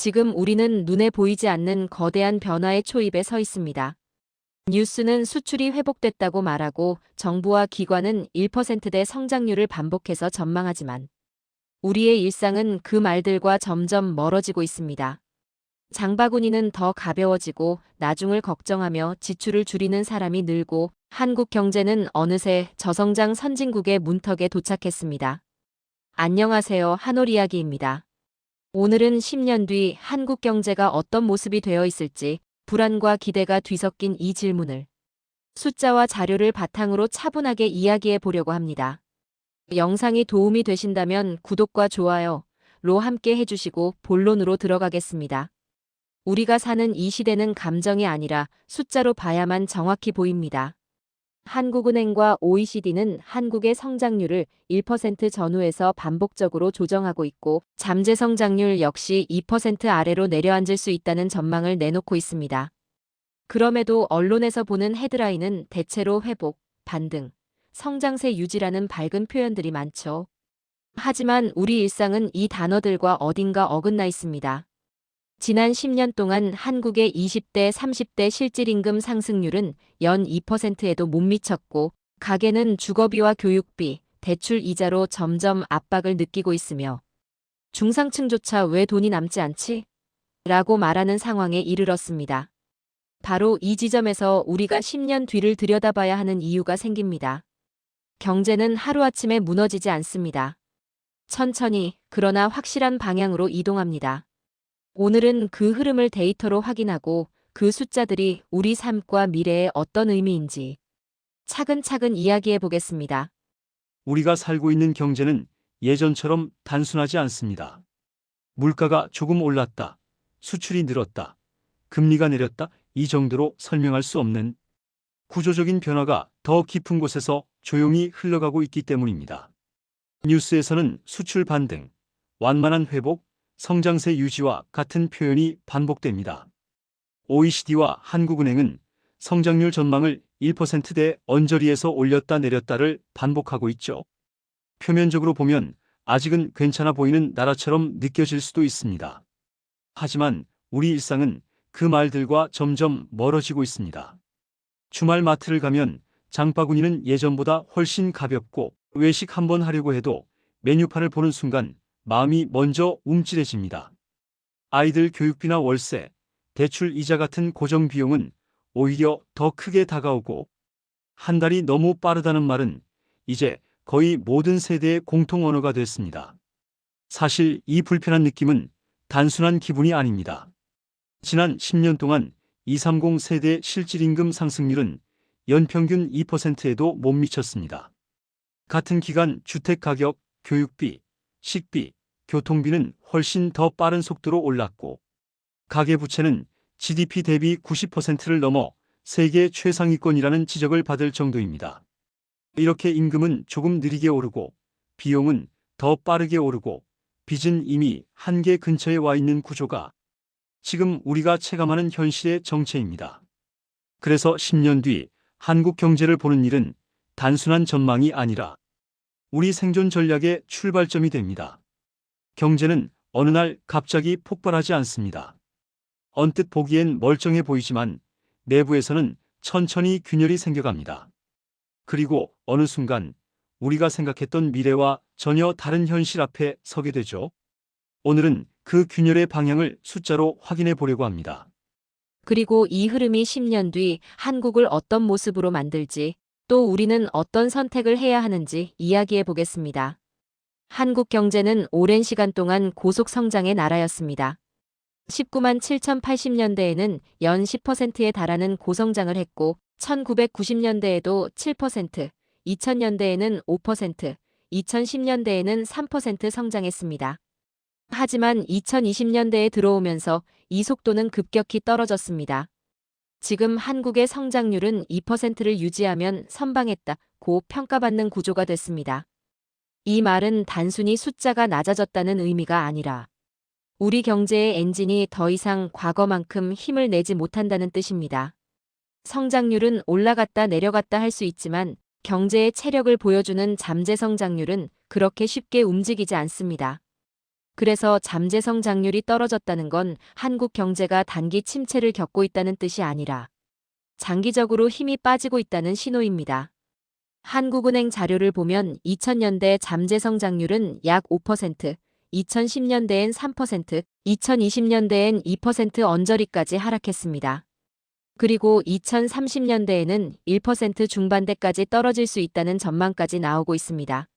지금 우리는 눈에 보이지 않는 거대한 변화의 초입에 서 있습니다. 뉴스는 수출이 회복됐다고 말하고 정부와 기관은 1%대 성장률을 반복해서 전망하지만 우리의 일상은 그 말들과 점점 멀어지고 있습니다. 장바구니는 더 가벼워지고 나중을 걱정하며 지출을 줄이는 사람이 늘고 한국 경제는 어느새 저성장 선진국의 문턱에 도착했습니다. 안녕하세요. 한올 이야기입니다. 오늘은 10년 뒤 한국 경제가 어떤 모습이 되어 있을지 불안과 기대가 뒤섞인 이 질문을 숫자와 자료를 바탕으로 차분하게 이야기해 보려고 합니다. 영상이 도움이 되신다면 구독과 좋아요 로 함께 해주시고 본론으로 들어가겠습니다. 우리가 사는 이 시대는 감정이 아니라 숫자로 봐야만 정확히 보입니다. 한국은행과 OECD는 한국의 성장률을 1% 전후에서 반복적으로 조정하고 있고 잠재 성장률 역시 2% 아래로 내려앉을 수 있다는 전망을 내놓고 있습니다. 그럼에도 언론에서 보는 헤드라인은 대체로 회복, 반등, 성장세 유지라는 밝은 표현들이 많죠. 하지만 우리 일상은 이 단어들과 어딘가 어긋나 있습니다. 지난 10년 동안 한국의 20대, 30대 실질임금 상승률은 연 2%에도 못 미쳤고 가계는 주거비와 교육비, 대출 이자로 점점 압박을 느끼고 있으며 중상층조차 왜 돈이 남지 않지? 라고 말하는 상황에 이르렀습니다. 바로 이 지점에서 우리가 10년 뒤를 들여다봐야 하는 이유가 생깁니다. 경제는 하루아침에 무너지지 않습니다. 천천히, 그러나 확실한 방향으로 이동합니다. 오늘은 그 흐름을 데이터로 확인하고 그 숫자들이 우리 삶과 미래에 어떤 의미인지 차근차근 이야기해 보겠습니다. 우리가 살고 있는 경제는 예전처럼 단순하지 않습니다. 물가가 조금 올랐다, 수출이 늘었다, 금리가 내렸다, 이 정도로 설명할 수 없는 구조적인 변화가 더 깊은 곳에서 조용히 흘러가고 있기 때문입니다. 뉴스에서는 수출 반등, 완만한 회복, 성장세 유지와 같은 표현이 반복됩니다. OECD와 한국은행은 성장률 전망을 1%대 언저리에서 올렸다 내렸다를 반복하고 있죠. 표면적으로 보면 아직은 괜찮아 보이는 나라처럼 느껴질 수도 있습니다. 하지만 우리 일상은 그 말들과 점점 멀어지고 있습니다. 주말 마트를 가면 장바구니는 예전보다 훨씬 가볍고 외식 한번 하려고 해도 메뉴판을 보는 순간 마음이 먼저 움찔해집니다. 아이들 교육비나 월세, 대출 이자 같은 고정 비용은 오히려 더 크게 다가오고 한 달이 너무 빠르다는 말은 이제 거의 모든 세대의 공통 언어가 됐습니다. 사실 이 불편한 느낌은 단순한 기분이 아닙니다. 지난 10년 동안 230 세대 실질임금 상승률은 연평균 2%에도 못 미쳤습니다. 같은 기간 주택가격, 교육비, 식비, 교통비는 훨씬 더 빠른 속도로 올랐고 가계부채는 GDP 대비 90%를 넘어 세계 최상위권이라는 지적을 받을 정도입니다. 이렇게 임금은 조금 느리게 오르고 비용은 더 빠르게 오르고 빚은 이미 한계 근처에 와 있는 구조가 지금 우리가 체감하는 현실의 정체입니다. 그래서 10년 뒤 한국 경제를 보는 일은 단순한 전망이 아니라 우리 생존 전략의 출발점이 됩니다. 경제는 어느 날 갑자기 폭발하지 않습니다. 언뜻 보기엔 멀쩡해 보이지만 내부에서는 천천히 균열이 생겨갑니다. 그리고 어느 순간 우리가 생각했던 미래와 전혀 다른 현실 앞에 서게 되죠. 오늘은 그 균열의 방향을 숫자로 확인해 보려고 합니다. 그리고 이 흐름이 10년 뒤 한국을 어떤 모습으로 만들지 또 우리는 어떤 선택을 해야 하는지 이야기해 보겠습니다. 한국 경제는 오랜 시간 동안 고속 성장의 나라였습니다. 19만 7,080년대에는 연 10%에 달하는 고성장을 했고 1990년대에도 7%, 2000년대에는 5%, 2010년대에는 3% 성장했습니다. 하지만 2020년대에 들어오면서 이 속도는 급격히 떨어졌습니다. 지금 한국의 성장률은 2%를 유지하면 선방했다 고 평가받는 구조가 됐습니다. 이 말은 단순히 숫자가 낮아졌다는 의미가 아니라 우리 경제의 엔진이 더 이상 과거만큼 힘을 내지 못한다는 뜻입니다. 성장률은 올라갔다 내려갔다 할 수 있지만 경제의 체력을 보여주는 잠재 성장률은 그렇게 쉽게 움직이지 않습니다. 그래서 잠재 성장률이 떨어졌다는 건 한국 경제가 단기 침체를 겪고 있다는 뜻이 아니라 장기적으로 힘이 빠지고 있다는 신호입니다. 한국은행 자료를 보면 2000년대 잠재 성장률은 약 5%, 2010년대엔 3%, 2020년대엔 2% 언저리까지 하락했습니다. 그리고 2030년대에는 1% 중반대까지 떨어질 수 있다는 전망까지 나오고 있습니다.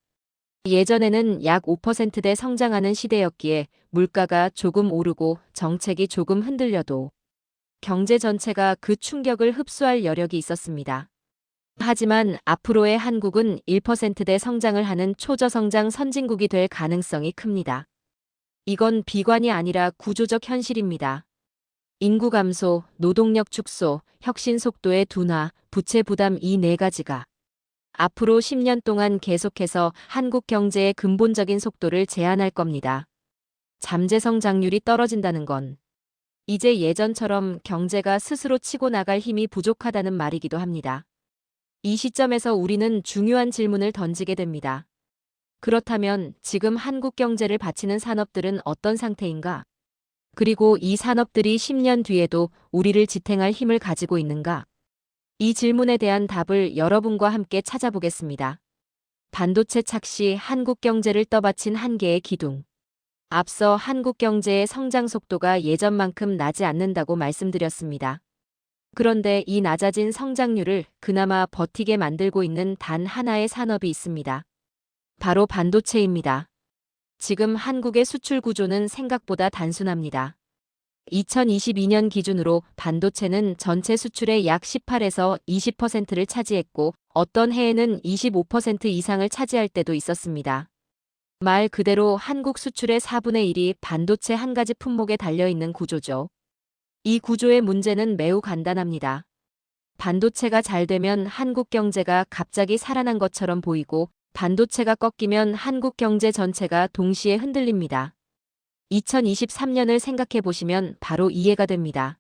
예전에는 약 5%대 성장하는 시대였기에 물가가 조금 오르고 정책이 조금 흔들려도 경제 전체가 그 충격을 흡수할 여력이 있었습니다. 하지만 앞으로의 한국은 1%대 성장을 하는 초저성장 선진국이 될 가능성이 큽니다. 이건 비관이 아니라 구조적 현실입니다. 인구 감소, 노동력 축소, 혁신 속도의 둔화, 부채 부담 이 네 가지가 앞으로 10년 동안 계속해서 한국 경제의 근본적인 속도를 제한할 겁니다. 잠재 성 장률이 떨어진다는 건 이제 예전처럼 경제가 스스로 치고 나갈 힘이 부족하다는 말이기도 합니다. 이 시점에서 우리는 중요한 질문을 던지게 됩니다. 그렇다면 지금 한국 경제를 바치는 산업들은 어떤 상태인가? 그리고 이 산업들이 10년 뒤에도 우리를 지탱할 힘을 가지고 있는가? 이 질문에 대한 답을 여러분과 함께 찾아보겠습니다. 반도체 착시 한국 경제를 떠받친 한계의 기둥. 앞서 한국 경제의 성장 속도가 예전만큼 나지 않는다고 말씀드렸습니다. 그런데 이 낮아진 성장률을 그나마 버티게 만들고 있는 단 하나의 산업이 있습니다. 바로 반도체입니다. 지금 한국의 수출 구조는 생각보다 단순합니다. 2022년 기준으로 반도체는 전체 수출의 약 18에서 20%를 차지했고 어떤 해에는 25% 이상을 차지할 때도 있었습니다. 말 그대로 한국 수출의 4분의 1이 반도체 한 가지 품목에 달려있는 구조죠. 이 구조의 문제는 매우 간단합니다. 반도체가 잘 되면 한국 경제가 갑자기 살아난 것처럼 보이고 반도체가 꺾이면 한국 경제 전체가 동시에 흔들립니다. 2023년을 생각해 보시면 바로 이해가 됩니다.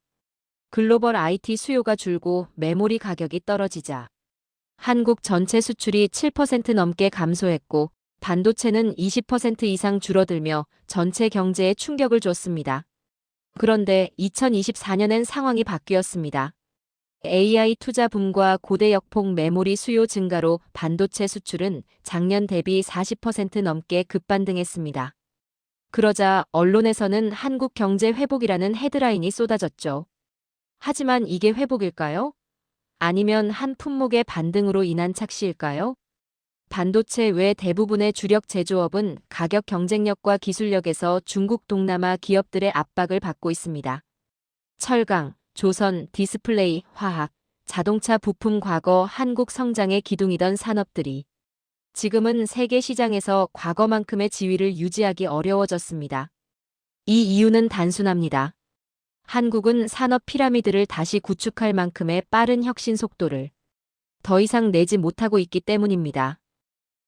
글로벌 IT 수요가 줄고 메모리 가격이 떨어지자 한국 전체 수출이 7% 넘게 감소했고 반도체는 20% 이상 줄어들며 전체 경제에 충격을 줬습니다. 그런데 2024년엔 상황이 바뀌었습니다. AI 투자 붐과 고대 역폭 메모리 수요 증가로 반도체 수출은 작년 대비 40% 넘게 급반등했습니다. 그러자 언론에서는 한국 경제 회복이라는 헤드라인이 쏟아졌죠. 하지만 이게 회복일까요? 아니면 한 품목의 반등으로 인한 착시일까요? 반도체 외 대부분의 주력 제조업은 가격 경쟁력과 기술력에서 중국 동남아 기업들의 압박을 받고 있습니다. 철강, 조선, 디스플레이, 화학, 자동차 부품 과거 한국 성장의 기둥이던 산업들이 지금은 세계 시장에서 과거만큼의 지위를 유지하기 어려워졌습니다. 이 이유는 단순합니다. 한국은 산업 피라미드를 다시 구축할 만큼의 빠른 혁신 속도를 더 이상 내지 못하고 있기 때문입니다.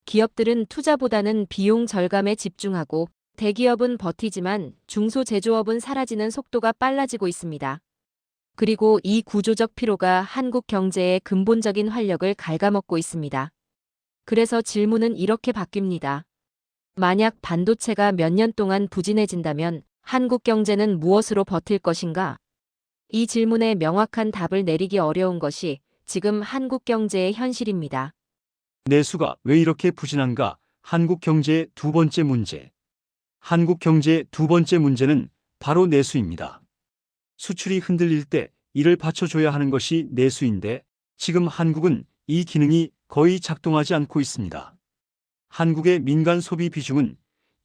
기업들은 투자보다는 비용 절감에 집중하고 대기업은 버티지만 중소제조업은 사라지는 속도가 빨라지고 있습니다. 그리고 이 구조적 피로가 한국 경제의 근본적인 활력을 갉아먹고 있습니다. 그래서 질문은 이렇게 바뀝니다. 만약 반도체가 몇 년 동안 부진해진다면 한국 경제는 무엇으로 버틸 것인가? 이 질문에 명확한 답을 내리기 어려운 것이 지금 한국 경제의 현실입니다. 내수가 왜 이렇게 부진한가? 한국 경제의 두 번째 문제. 한국 경제의 두 번째 문제는 바로 내수입니다. 수출이 흔들릴 때 이를 받쳐줘야 하는 것이 내수인데 지금 한국은 이 기능이 거의 작동하지 않고 있습니다. 한국의 민간 소비 비중은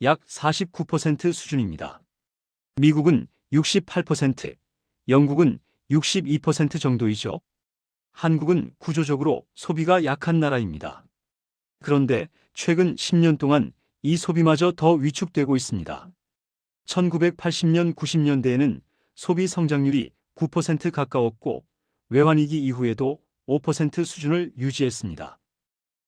약 49% 수준입니다. 미국은 68%, 영국은 62% 정도이죠. 한국은 구조적으로 소비가 약한 나라입니다. 그런데 최근 10년 동안 이 소비마저 더 위축되고 있습니다. 1980년 90년대에는 소비 성장률이 9% 가까웠고 외환위기 이후에도 5% 수준을 유지했습니다.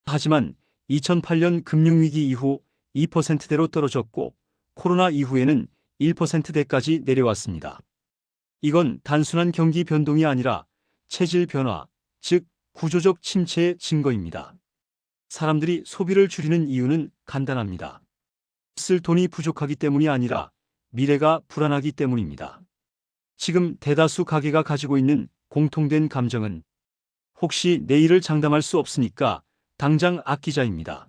하지만 2008년 금융위기 이후 2%대로 떨어졌고 코로나 이후에는 1%대까지 내려왔습니다. 이건 단순한 경기 변동이 아니라 체질 변화, 즉 구조적 침체의 증거입니다. 사람들이 소비를 줄이는 이유는 간단합니다. 쓸 돈이 부족하기 때문이 아니라 미래가 불안하기 때문입니다. 지금 대다수 가게가 가지고 있는 공통된 감정은 혹시 내일을 장담할 수 없으니까 당장 아끼자입니다.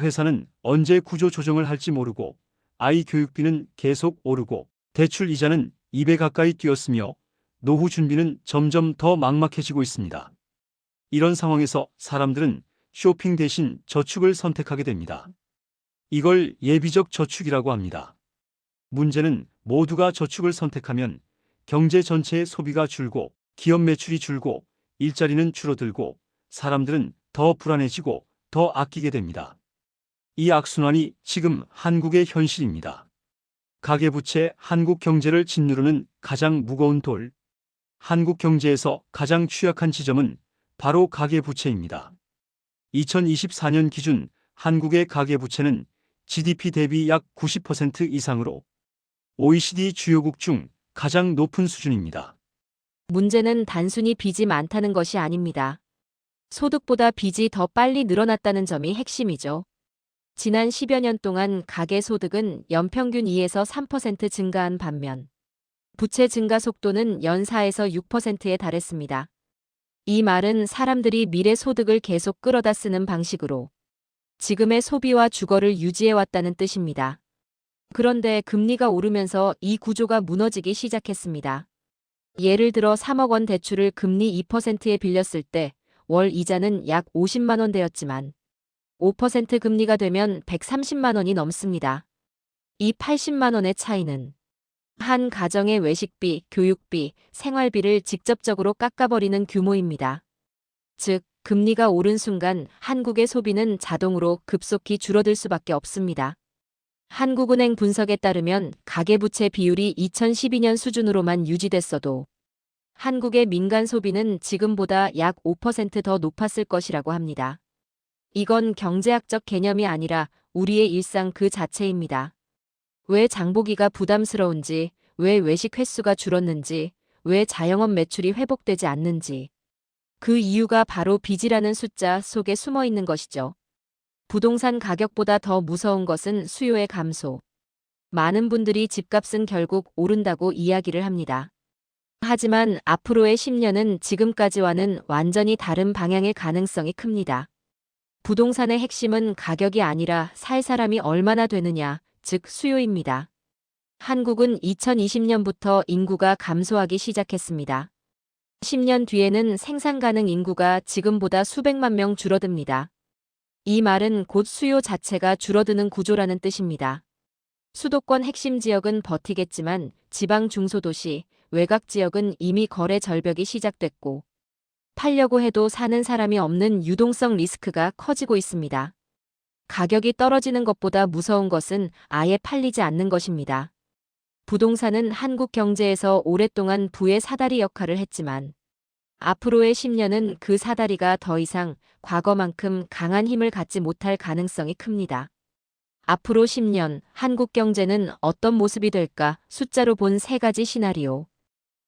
회사는 언제 구조 조정을 할지 모르고 아이 교육비는 계속 오르고 대출 이자는 2배 가까이 뛰었으며 노후 준비는 점점 더 막막해지고 있습니다. 이런 상황에서 사람들은 쇼핑 대신 저축을 선택하게 됩니다. 이걸 예비적 저축이라고 합니다. 문제는 모두가 저축을 선택하면 경제 전체의 소비가 줄고 기업 매출이 줄고 일자리는 줄어들고 사람들은 더 불안해지고 더 아끼게 됩니다. 이 악순환이 지금 한국의 현실입니다. 가계부채 한국 경제를 짓누르는 가장 무거운 돌. 한국 경제에서 가장 취약한 지점은 바로 가계부채입니다. 2024년 기준 한국의 가계부채는 GDP 대비 약 90% 이상으로 OECD 주요국 중 가장 높은 수준입니다. 문제는 단순히 빚이 많다는 것이 아닙니다. 소득보다 빚이 더 빨리 늘어났다는 점이 핵심이죠. 지난 10여 년 동안 가계 소득은 연평균 2에서 3% 증가한 반면 부채 증가 속도는 연 4에서 6%에 달했습니다. 이 말은 사람들이 미래 소득을 계속 끌어다 쓰는 방식으로 지금의 소비와 주거를 유지해왔다는 뜻입니다. 그런데 금리가 오르면서 이 구조가 무너지기 시작했습니다. 예를 들어 3억 원 대출을 금리 2%에 빌렸을 때 월 이자는 약 50만 원 되었지만 5% 금리가 되면 130만 원이 넘습니다. 이 80만 원의 차이는 한 가정의 외식비, 교육비, 생활비를 직접적으로 깎아버리는 규모입니다. 즉, 금리가 오른 순간 한국의 소비는 자동으로 급속히 줄어들 수밖에 없습니다. 한국은행 분석에 따르면 가계부채 비율이 2012년 수준으로만 유지됐어도 한국의 민간 소비는 지금보다 약 5%더 높았을 것이라고 합니다. 이건 경제학적 개념이 아니라 우리의 일상 그 자체입니다. 왜 장보기가 부담스러운지, 왜 외식 횟수가 줄었는지, 왜 자영업 매출이 회복되지 않는지. 그 이유가 바로 빚이라는 숫자 속에 숨어 있는 것이죠. 부동산 가격보다 더 무서운 것은 수요의 감소. 많은 분들이 집값은 결국 오른다고 이야기를 합니다. 하지만 앞으로의 10년은 지금까지와는 완전히 다른 방향의 가능성이 큽니다. 부동산의 핵심은 가격이 아니라 살 사람이 얼마나 되느냐, 즉 수요입니다. 한국은 2020년부터 인구가 감소하기 시작했습니다. 10년 뒤에는 생산 가능 인구가 지금보다 수백만 명 줄어듭니다. 이 말은 곧 수요 자체가 줄어드는 구조라는 뜻입니다. 수도권 핵심 지역은 버티겠지만 지방 중소도시, 외곽 지역은 이미 거래 절벽이 시작됐고 팔려고 해도 사는 사람이 없는 유동성 리스크가 커지고 있습니다. 가격이 떨어지는 것보다 무서운 것은 아예 팔리지 않는 것입니다. 부동산은 한국 경제에서 오랫동안 부의 사다리 역할을 했지만 앞으로의 10년은 그 사다리가 더 이상 과거만큼 강한 힘을 갖지 못할 가능성이 큽니다. 앞으로 10년 한국 경제는 어떤 모습이 될까 숫자로 본 세 가지 시나리오.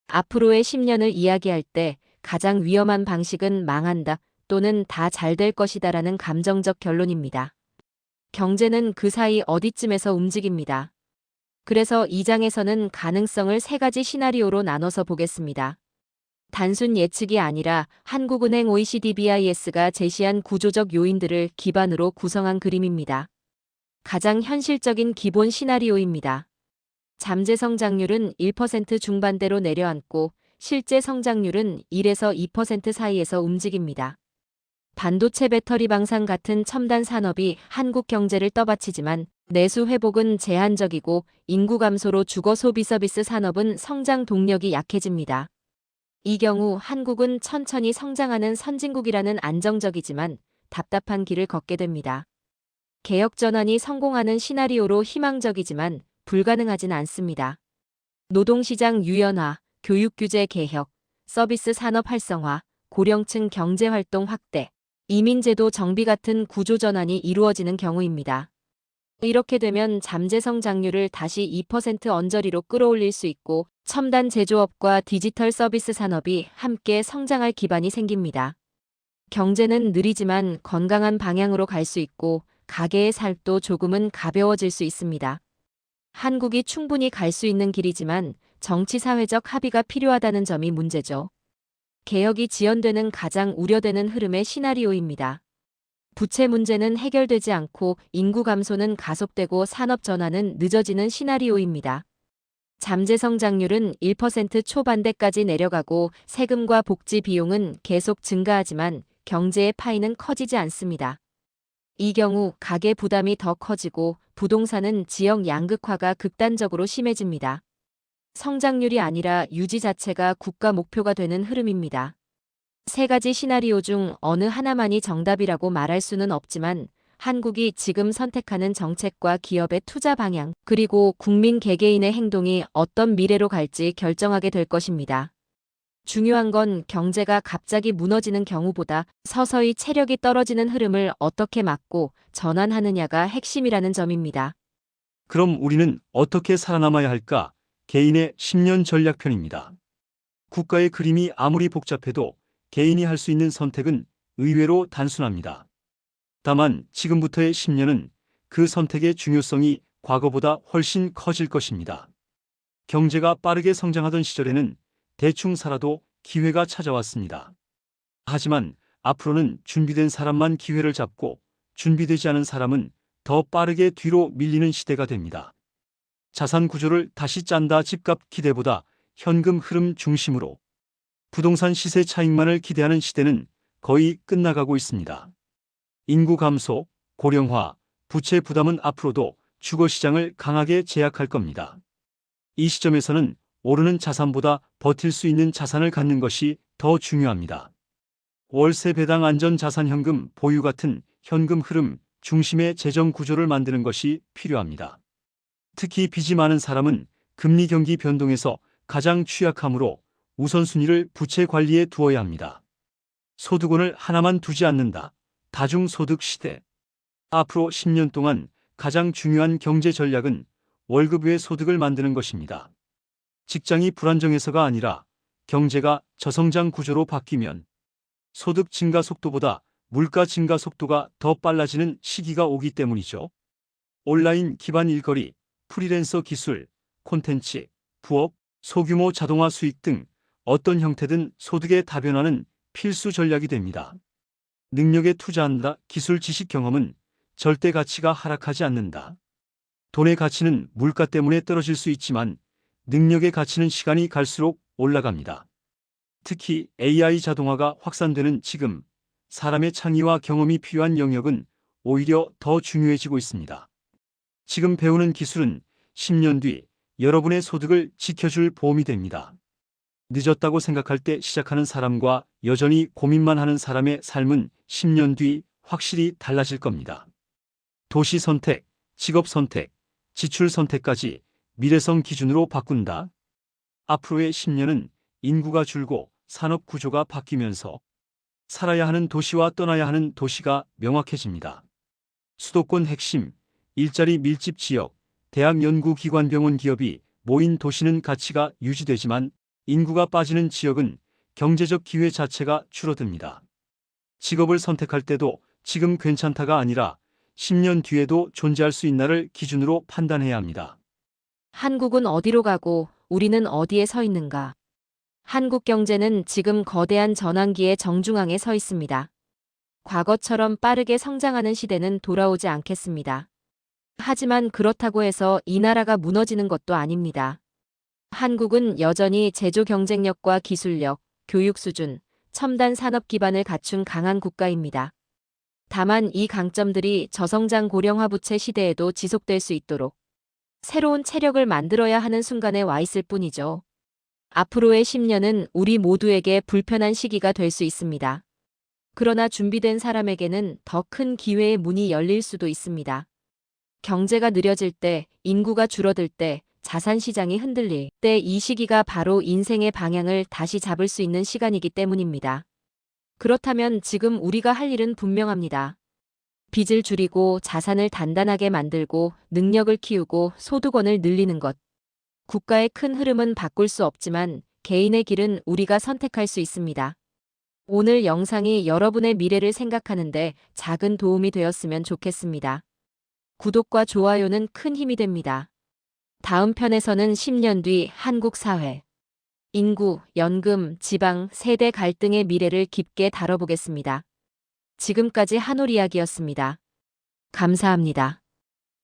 앞으로의 10년을 이야기할 때 가장 위험한 방식은 망한다 또는 다 잘 될 것이다라는 감정적 결론입니다. 경제는 그 사이 어디쯤에서 움직입니다. 그래서 이 장에서는 가능성을 세 가지 시나리오로 나눠서 보겠습니다. 단순 예측이 아니라 한국은행 OECD BIS가 제시한 구조적 요인들을 기반으로 구성한 그림입니다. 가장 현실적인 기본 시나리오입니다. 잠재 성장률은 1% 중반대로 내려앉고 실제 성장률은 1에서 2% 사이에서 움직입니다. 반도체 배터리 방산 같은 첨단 산업이 한국 경제를 떠받치지만 내수 회복은 제한적이고 인구 감소로 주거 소비 서비스 산업은 성장 동력이 약해집니다. 이 경우 한국은 천천히 성장하는 선진국이라는 안정적이지만 답답한 길을 걷게 됩니다. 개혁 전환이 성공하는 시나리오로 희망적이지만 불가능하진 않습니다. 노동시장 유연화, 교육규제 개혁, 서비스 산업 활성화, 고령층 경제활동 확대, 이민제도 정비 같은 구조 전환이 이루어지는 경우입니다. 이렇게 되면 잠재 성 장률을 다시 2% 언저리로 끌어올릴 수 있고 첨단 제조업과 디지털 서비스 산업이 함께 성장할 기반이 생깁니다. 경제는 느리지만 건강한 방향으로 갈 수 있고 가계의 살도 조금은 가벼워질 수 있습니다. 한국이 충분히 갈 수 있는 길이지만 정치 사회적 합의가 필요하다는 점이 문제죠. 개혁이 지연되는 가장 우려되는 흐름의 시나리오입니다. 부채 문제는 해결되지 않고 인구 감소는 가속되고 산업 전환은 늦어지는 시나리오입니다. 잠재 성장률은 1% 초반대까지 내려가고 세금과 복지 비용은 계속 증가하지만 경제의 파이는 커지지 않습니다. 이 경우 가계 부담이 더 커지고 부동산은 지역 양극화가 극단적으로 심해집니다. 성장률이 아니라 유지 자체가 국가 목표가 되는 흐름입니다. 세 가지 시나리오 중 어느 하나만이 정답이라고 말할 수는 없지만 한국이 지금 선택하는 정책과 기업의 투자 방향, 그리고 국민 개개인의 행동이 어떤 미래로 갈지 결정하게 될 것입니다. 중요한 건 경제가 갑자기 무너지는 경우보다 서서히 체력이 떨어지는 흐름을 어떻게 막고 전환하느냐가 핵심이라는 점입니다. 그럼 우리는 어떻게 살아남아야 할까? 개인의 10년 전략편입니다. 국가의 그림이 아무리 복잡해도 개인이 할 수 있는 선택은 의외로 단순합니다. 다만 지금부터의 10년은 그 선택의 중요성이 과거보다 훨씬 커질 것입니다. 경제가 빠르게 성장하던 시절에는 대충 살아도 기회가 찾아왔습니다. 하지만 앞으로는 준비된 사람만 기회를 잡고 준비되지 않은 사람은 더 빠르게 뒤로 밀리는 시대가 됩니다. 자산 구조를 다시 짠다 집값 기대보다 현금 흐름 중심으로 부동산 시세 차익만을 기대하는 시대는 거의 끝나가고 있습니다. 인구 감소, 고령화, 부채 부담은 앞으로도 주거 시장을 강하게 제약할 겁니다. 이 시점에서는 오르는 자산보다 버틸 수 있는 자산을 갖는 것이 더 중요합니다. 월세 배당 안전 자산 현금 보유 같은 현금 흐름 중심의 재정 구조를 만드는 것이 필요합니다. 특히 빚이 많은 사람은 금리 경기 변동에서 가장 취약하므로 우선순위를 부채 관리에 두어야 합니다. 소득원을 하나만 두지 않는다. 다중소득 시대. 앞으로 10년 동안 가장 중요한 경제 전략은 월급 외 소득을 만드는 것입니다. 직장이 불안정해서가 아니라 경제가 저성장 구조로 바뀌면 소득 증가 속도보다 물가 증가 속도가 더 빨라지는 시기가 오기 때문이죠. 온라인 기반 일거리, 프리랜서 기술, 콘텐츠, 부업, 소규모 자동화 수익 등 어떤 형태든 소득의 다변화는 필수 전략이 됩니다. 능력에 투자한다. 기술 지식 경험은 절대 가치가 하락하지 않는다. 돈의 가치는 물가 때문에 떨어질 수 있지만 능력의 가치는 시간이 갈수록 올라갑니다. 특히 AI 자동화가 확산되는 지금 사람의 창의와 경험이 필요한 영역은 오히려 더 중요해지고 있습니다. 지금 배우는 기술은 10년 뒤 여러분의 소득을 지켜줄 보험이 됩니다. 늦었다고 생각할 때 시작하는 사람과 여전히 고민만 하는 사람의 삶은 10년 뒤 확실히 달라질 겁니다. 도시 선택, 직업 선택, 지출 선택까지 미래성 기준으로 바꾼다. 앞으로의 10년은 인구가 줄고 산업 구조가 바뀌면서 살아야 하는 도시와 떠나야 하는 도시가 명확해집니다. 수도권 핵심, 일자리 밀집 지역, 대학 연구기관 병원 기업이 모인 도시는 가치가 유지되지만 인구가 빠지는 지역은 경제적 기회 자체가 줄어듭니다. 직업을 선택할 때도 지금 괜찮다가 아니라 10년 뒤에도 존재할 수 있나를 기준으로 판단해야 합니다. 한국은 어디로 가고 우리는 어디에 서 있는가? 한국 경제는 지금 거대한 전환기의 정중앙에 서 있습니다. 과거처럼 빠르게 성장하는 시대는 돌아오지 않겠습니다. 하지만 그렇다고 해서 이 나라가 무너지는 것도 아닙니다. 한국은 여전히 제조 경쟁력과 기술력, 교육 수준, 첨단 산업 기반을 갖춘 강한 국가입니다. 다만 이 강점들이 저성장 고령화 부채 시대에도 지속될 수 있도록 새로운 체력을 만들어야 하는 순간에 와 있을 뿐이죠. 앞으로의 10년은 우리 모두에게 불편한 시기가 될 수 있습니다. 그러나 준비된 사람에게는 더 큰 기회의 문이 열릴 수도 있습니다. 경제가 느려질 때, 인구가 줄어들 때, 자산 시장이 흔들릴 때 이 시기가 바로 인생의 방향을 다시 잡을 수 있는 시간이기 때문입니다. 그렇다면 지금 우리가 할 일은 분명합니다. 빚을 줄이고 자산을 단단하게 만들고 능력을 키우고 소득원을 늘리는 것. 국가의 큰 흐름은 바꿀 수 없지만 개인의 길은 우리가 선택할 수 있습니다. 오늘 영상이 여러분의 미래를 생각하는데 작은 도움이 되었으면 좋겠습니다. 구독과 좋아요는 큰 힘이 됩니다. 다음 편에서는 10년 뒤 한국 사회, 인구, 연금, 지방, 세대 갈등의 미래를 깊게 다뤄보겠습니다. 지금까지 한올 이야기였습니다. 감사합니다.